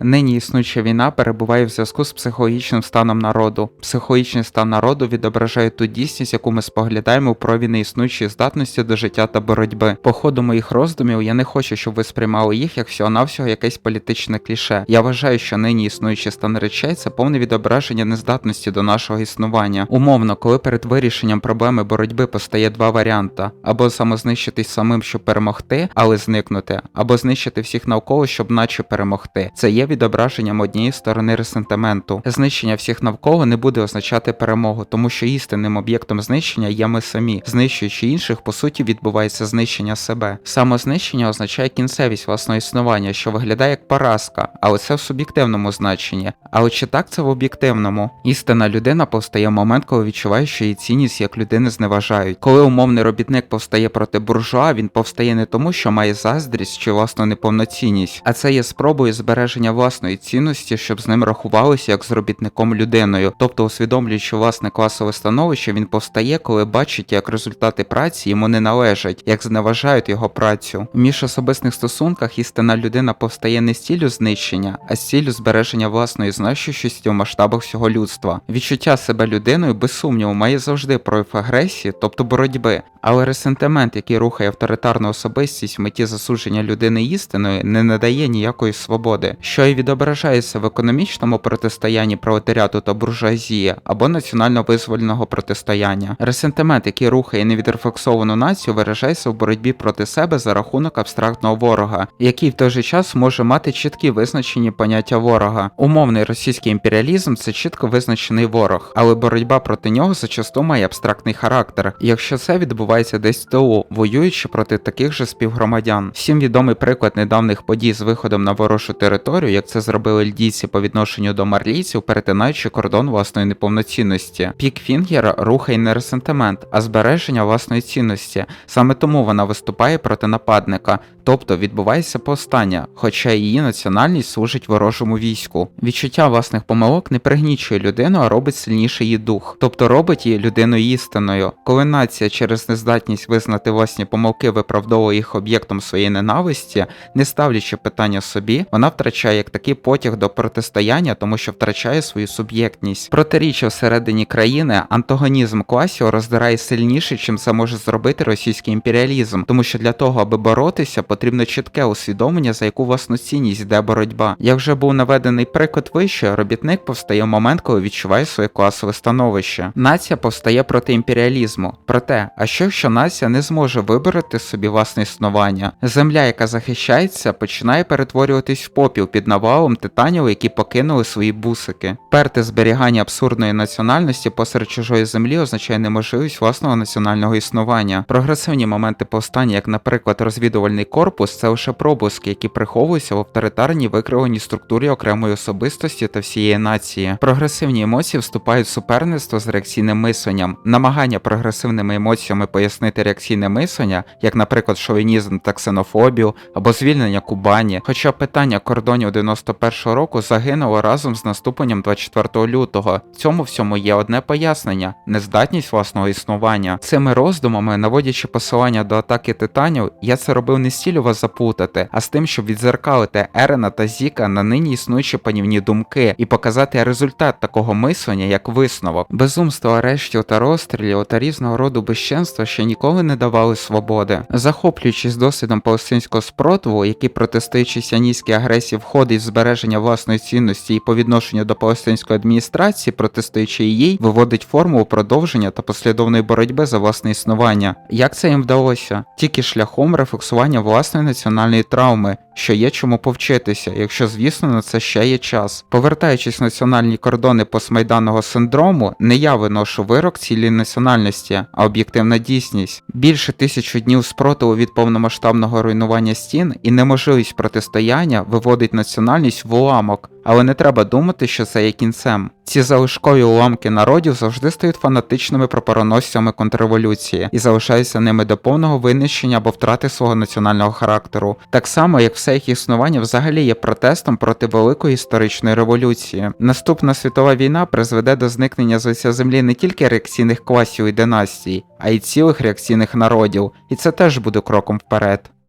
Нині існуюча війна перебуває в зв'язку з психологічним станом народу. Психологічний стан народу відображає ту дійсність, яку ми споглядаємо у прові неіснуючої здатності до життя та боротьби. По ходу моїх роздумів я не хочу, щоб ви сприймали їх як всього-навсього якесь політичне кліше. Я вважаю, що нині існуючий стан речей це повне відображення нездатності до нашого існування. Умовно, коли перед вирішенням проблеми боротьби постає два варіанти: або самознищитись самим, щоб перемогти, але зникнути, або знищити всіх навколо, щоб наче перемогти. Це є відображенням однієї сторони ресентименту. Знищення всіх навколо не буде означати перемогу, тому що істинним об'єктом знищення є ми самі. Знищуючи інших, по суті, відбувається знищення себе. Самознищення означає кінцевість власного існування, що виглядає як поразка, але це в суб'єктивному значенні. Але чи так це в об'єктивному? Істинна людина повстає в момент, коли відчуває, що її цінність як людини зневажають. Коли умовний робітник повстає проти буржуа, він повстає не тому, що має заздрість чи власну неповноцінність, а це є спробою збереження власної цінності, щоб з ним рахувалося як з робітником людиною. Тобто, усвідомлюючи власне класове становище, він повстає, коли бачить, як результати праці йому не належать, як зневажають його працю. В міжособистих стосунках істинна людина повстає не з ціллю знищення, а з ціллю збереження власної значущості в масштабах всього людства. Відчуття себе людиною, без сумніву, має завжди прояв агресії, тобто боротьби. Але ресентимент, який рухає авторитарну особистість в меті засудження людини істиною, не надає ніякої свободи, що і відображається в економічному протистоянні пролетаріату та буржуазії або національно-визвольного протистояння. Ресентимент, який рухає невідрефлексовану націю, виражається в боротьбі проти себе за рахунок абстрактного ворога, який в той же час може мати чіткі визначені поняття ворога. Умовний російський імперіалізм це чітко визначений ворог, але боротьба проти нього зачасту має абстрактний характер. Якщо це відбувається десь в тилу, воюючи проти таких же співгромадян. Всім відомий приклад недавніх подій з виходом на ворожу територію, як це зробили льдійці по відношенню до марлійців, перетинаючи кордон власної неповноцінності. Пік Фінгера рухає не ресентимент, а збереження власної цінності. Саме тому вона виступає проти нападника, тобто відбувається повстання, хоча її національність служить ворожому війську. Відчуття власних помилок не пригнічує людину, а робить сильніше її дух, тобто робить її людиною істинною. Коли нація через нездатність визнати власні помилки виправдовує їх об'єктом своєї ненависті, не ставлячи питання собі, вона втрачає як такий потяг до протистояння, тому що втрачає свою суб'єктність. Протиріччя всередині країни, антагонізм класів роздирає сильніше, чим це може зробити російський імперіалізм, тому що для того, аби боротися, потрібно чітке усвідомлення, за яку власну цінність йде боротьба. Як вже був наведений приклад вище, робітник повстає в момент, коли відчуває своє класове становище. Нація повстає проти імперіалізму. Проте, а що якщо нація не зможе вибороти собі власне існування? Земля, яка захищається, починає перетворюватись в попіл під навалом титанів, які покинули свої бусики. Перте зберігання абсурдної національності посеред чужої землі означає неможливість власного національного існування. Прогресивні моменти повстання, як, наприклад, розвідувальний корпус, це лише пробуски, які приховуються в авторитарній викривленій структурі окремої особистості та всієї нації. Прогресивні емоції вступають в суперництво з реакційним мисленням. Намагання прогресивними емоціями пояснити реакційне мислення, як, наприклад, шовінізм та ксенофобію або звільнення Кубані. Хоча питання кордонів 91-го року загинуло разом з наступленням 24 лютого. В цьому всьому є одне пояснення: нездатність власного існування. Цими роздумами, наводячи посилання до атаки титанів, я це робив не з цілю вас запутати, а з тим, щоб відзеркалити Ерена та Зіка на нині існуючі панівні думки і показати результат такого мислення як висновок. Безумство арештів та розстрілів та різного роду безчинства ще ніколи не давали свободи. Захоплюючись досвідом палестинського спротиву, який протистоячи сіаністській агресії входить в збереження власної цінності і по відношенню до палестинської адміністрації, протистоячи їй, виводить форму продовження та послідовної боротьби за власне існування. Як це їм вдалося? Тільки шляхом рефлексування власної національної травми, що є чому повчитися, якщо звісно на це ще є час. Повертаючись в національні кордони постмайданного синдрому, не я виношу вирок цілій національності, а об'єктивна дійсність. Більше тисячу днів спротиву від повномасштабного руйнування стін і неможливість протистояння виводить національність в уламок. Але не треба думати, що це є кінцем. Ці залишкові уламки народів завжди стають фанатичними прапороносцями контрреволюції і залишаються ними до повного винищення або втрати свого національного характеру, так само як все їх існування взагалі є протестом проти великої історичної революції. Наступна світова війна призведе до зникнення з лиця землі не тільки реакційних класів і династій, а й цілих реакційних народів, і це теж буде кроком вперед.